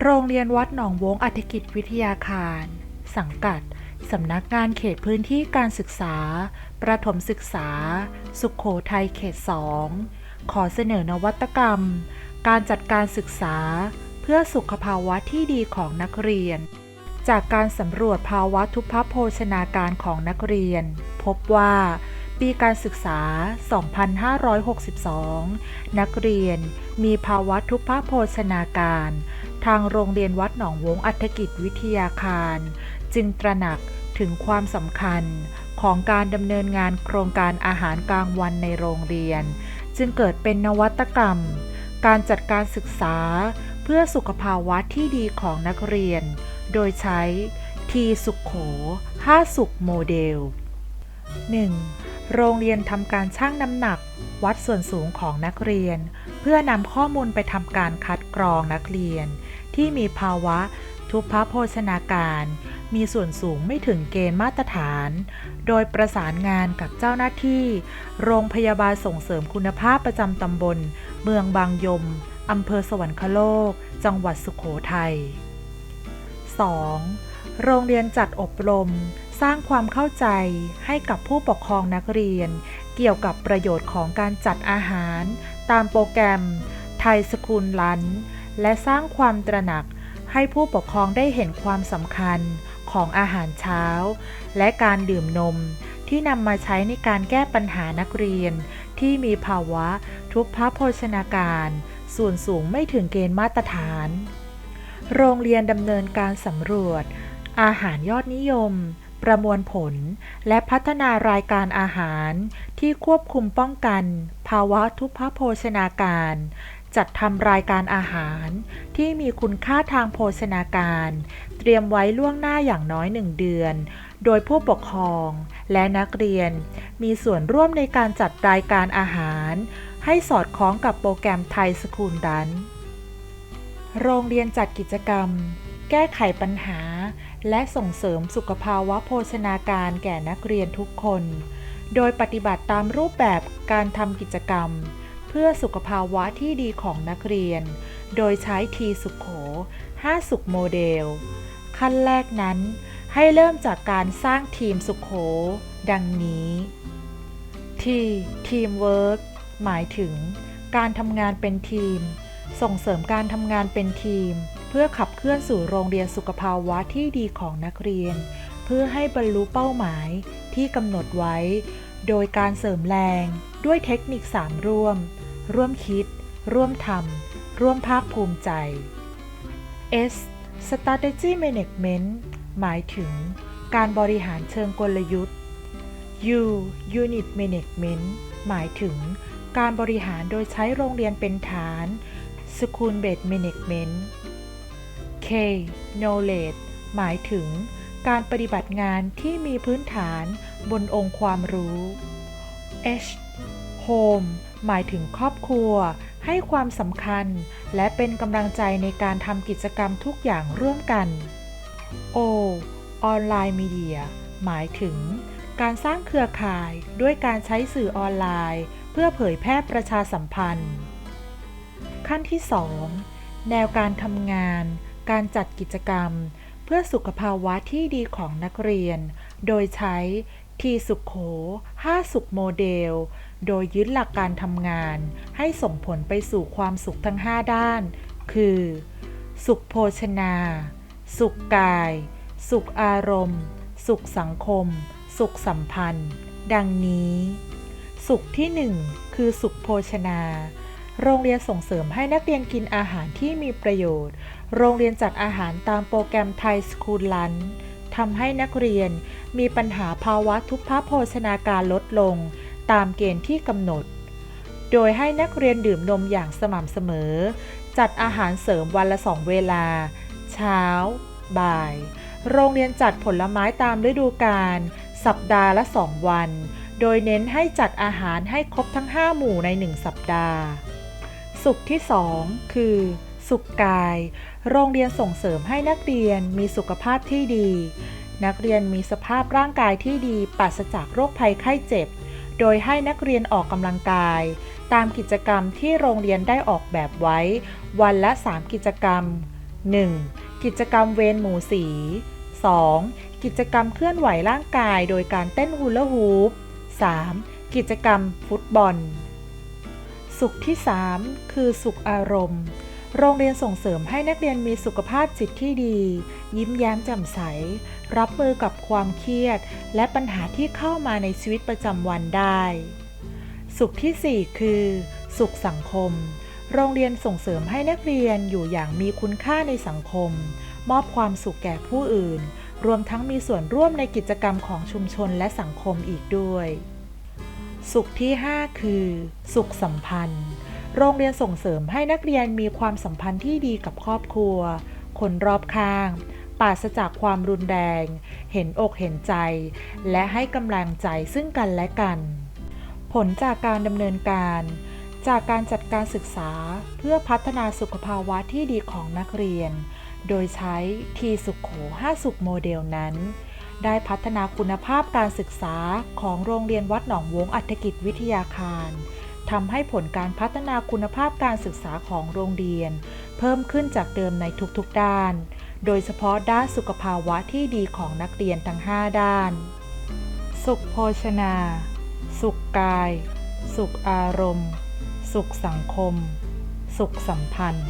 โรงเรียนวัดหนองวงอัฐกิจวิทยาคาร สังกัด สำนักงานเขตพื้นที่การศึกษา ประถมศึกษา สุขโขทัยเขต2ขอเสนอนวัตกรรม การจัดการศึกษา เพื่อสุขภาวะที่ดีของนักเรียน จากการสำรวจภาวะทุพพโภชนาการของนักเรียน พบว่า ปีการศึกษา 2562 นักเรียนมีภาวะทุพพโภชนาการ ทางโรงเรียนวัดหนองวงอัฐกิจวิทยาคาร จึงตระหนักถึงความสำคัญของการดำเนินงานโครงการอาหารกลางวันในโรงเรียน จึงเกิดเป็นนวัตกรรม การจัดการศึกษา เพื่อสุขภาวะที่ดีของนักเรียน โดยใช้ทีสุขโข5สุขโมเดล 1. โรงเรียนทำการชั่งน้ำหนัก วัดส่วนสูงของนักเรียน เพื่อนำข้อมูลไปทำการคัดกรองนักเรียน ที่มีภาวะทุพพโภชนาการ มีส่วนสูงไม่ถึงเกณฑ์มาตรฐาน โดยประสานงานกับเจ้าหน้าที่ โรงพยาบาลส่งเสริมคุณภาพประจำตำบล เมืองบางยมอำเภอสวรรคโลก จังหวัดสุขโขทัย 2. โรงเรียนจัดอบรม สร้างความเข้าใจให้กับผู้ปกครองนักเรียน เกี่ยวกับประโยชน์ของการจัดอาหาร ตามโปรแกรมไทยสคูลลันและสร้างความตระหนักให้ผู้ปกครองได้เห็นความสำคัญของอาหารเช้า และการดื่มนมที่นำมาใช้ในการแก้ปัญหานักเรียน ที่มีภาวะทุพพโภชนาการ ส่วนสูงไม่ถึงเกณฑ์มาตรฐาน โรงเรียนดำเนินการสำรวจ อาหารยอดนิยม ประมวลผล และพัฒนารายการอาหาร ที่ควบคุมป้องกัน ภาวะทุพโภชนาการ จัดทำรายการอาหาร ที่มีคุณค่าทางโภชนาการ เตรียมไว้ล่วงหน้าอย่างน้อยหนึ่งเดือน โดยผู้ปกครองและนักเรียน มีส่วนร่วมในการจัดรายการอาหาร ให้สอดคล้องกับโปรแกรมไทยสคูลดันโรงเรียนจัดกิจกรรม แก้ไขปัญหา และส่งเสริมสุขภาวะโภชนาการแก่นักเรียนทุกคน โดยปฏิบัติตามรูปแบบการทำกิจกรรม เพื่อสุขภาวะที่ดีของนักเรียน โดยใช้ทีสุขโข 5 สุขโมเดล ขั้นแรกนั้น ให้เริ่มจากการสร้างทีมสุขโข ดังนี้ทีทีมเวิร์กหมายถึง การทำงานเป็นทีม ส่งเสริมการทำงานเป็นทีม เพื่อขับเคลื่อนสู่โรงเรียนสุขภาวะที่ดีของนักเรียน เพื่อให้บรรลุเป้าหมายที่กำหนดไว้ โดยการเสริมแรงด้วยเทคนิค3ร่วม ร่วมคิด ร่วมทำร่วมภาคภูมิใจ S strategy management หมายถึงการบริหารเชิงกลยุทธ์ U unit management หมายถึงการบริหารโดยใช้โรงเรียนเป็นฐาน School based management K knowledge หมายถึงการปฏิบัติงานที่มีพื้นฐานบนองค์ความรู้ H home หมายถึงครอบครัว ให้ความสำคัญ และเป็นกำลังใจในการทำกิจกรรมทุกอย่างร่วมกัน O ออนไลน์มีเดียหมายถึง การสร้างเครือข่ายด้วยการใช้สื่อออนไลน์ เพื่อเผยแพร่ประชาสัมพันธ์ ขั้นที่ 2 แนวการทำงาน การจัดกิจกรรม เพื่อสุขภาวะที่ดีของนักเรียน โดยใช้ทีสุขโข5สุขโมเดล โดยยึดหลักการทำงาน ให้ส่งผลไปสู่ความสุขทั้ง 5 ด้าน คือ สุขโภชนา สุขกาย สุขอารมณ์ สุขสังคม สุขสัมพันธ์ ดังนี้ สุขที่ 1 คือสุขโภชนา โรงเรียนส่งเสริมให้นักเรียนกินอาหารที่มีประโยชน์ โรงเรียนจัดอาหารตามโปรแกรมไทยสคูลลันทำให้นักเรียนมีปัญหาภาวะทุพพโภชนาการลดลง ตามเกณฑ์ที่กำหนด โดยให้นักเรียนดื่มนมอย่างสม่ำเสมอ จัดอาหารเสริมวันละสองเวลา เช้า บ่าย โรงเรียนจัดผลไม้ตามฤดูกาลสัปดาห์ละ2วัน โดยเน้นให้จัดอาหารให้ครบทั้ง 5 หมู่ใน 1 สัปดาห์ สุขที่ 2 คือ สุขกาย โรงเรียนส่งเสริมให้นักเรียนมีสุขภาพที่ดี นักเรียนมีสภาพร่างกายที่ดีปราศจากโรคภัยไข้เจ็บ โดยให้นักเรียนออกกำลังกาย ตามกิจกรรมที่โรงเรียนได้ออกแบบไว้ วันละ 3 กิจกรรม 1. กิจกรรมเวนหมูสี 2. กิจกรรมเคลื่อนไหวร่างกายโดยการเต้นฮูลาฮูป 3. กิจกรรมฟุตบอล สุขที่ 3 คือสุขอารมณ์ โรงเรียนส่งเสริมให้นักเรียนมีสุขภาพจิตที่ดี ยิ้มแย้มแจ่มใส รับมือกับความเครียด และปัญหาที่เข้ามาในชีวิตประจำวันได้ สุขทีสี่4 คือ สุขสังคม โรงเรียนส่งเสริมให้นักเรียนอยู่อย่างมีคุณค่าในสังคม มอบความสุขแก่ผู้อื่น รวมทั้งมีส่วนร่วมในกิจกรรมของชุมชนและสังคมอีกด้วย สุขที่ 5 คือ สุขสัมพันธ์ โรงเรียนส่งเสริมให้นักเรียนมีความสัมพันธ์ที่ดีกับครอบครัว คนรอบข้าง ปราศจากความรุนแรง เห็นอกเห็นใจ และให้กำลังใจซึ่งกันและกัน ผลจากการดำเนินการ จากการจัดการศึกษาเพื่อพัฒนาสุขภาวะที่ดีของนักเรียน โดยใช้ทีสุขโข5สุขโมเดลนั้น ได้พัฒนาคุณภาพการศึกษาของโรงเรียนวัดหนองวงอัฐกิจวิทยาคารทำให้ผลการพัฒนาคุณภาพการศึกษาของโรงเรียน เพิ่มขึ้นจากเดิมในทุกๆด้าน โดยเฉพาะด้านสุขภาวะที่ดีของนักเรียนทั้ง 5 ด้าน สุขโภชนา สุขกาย สุขอารมณ์ สุขสังคม สุขสัมพันธ์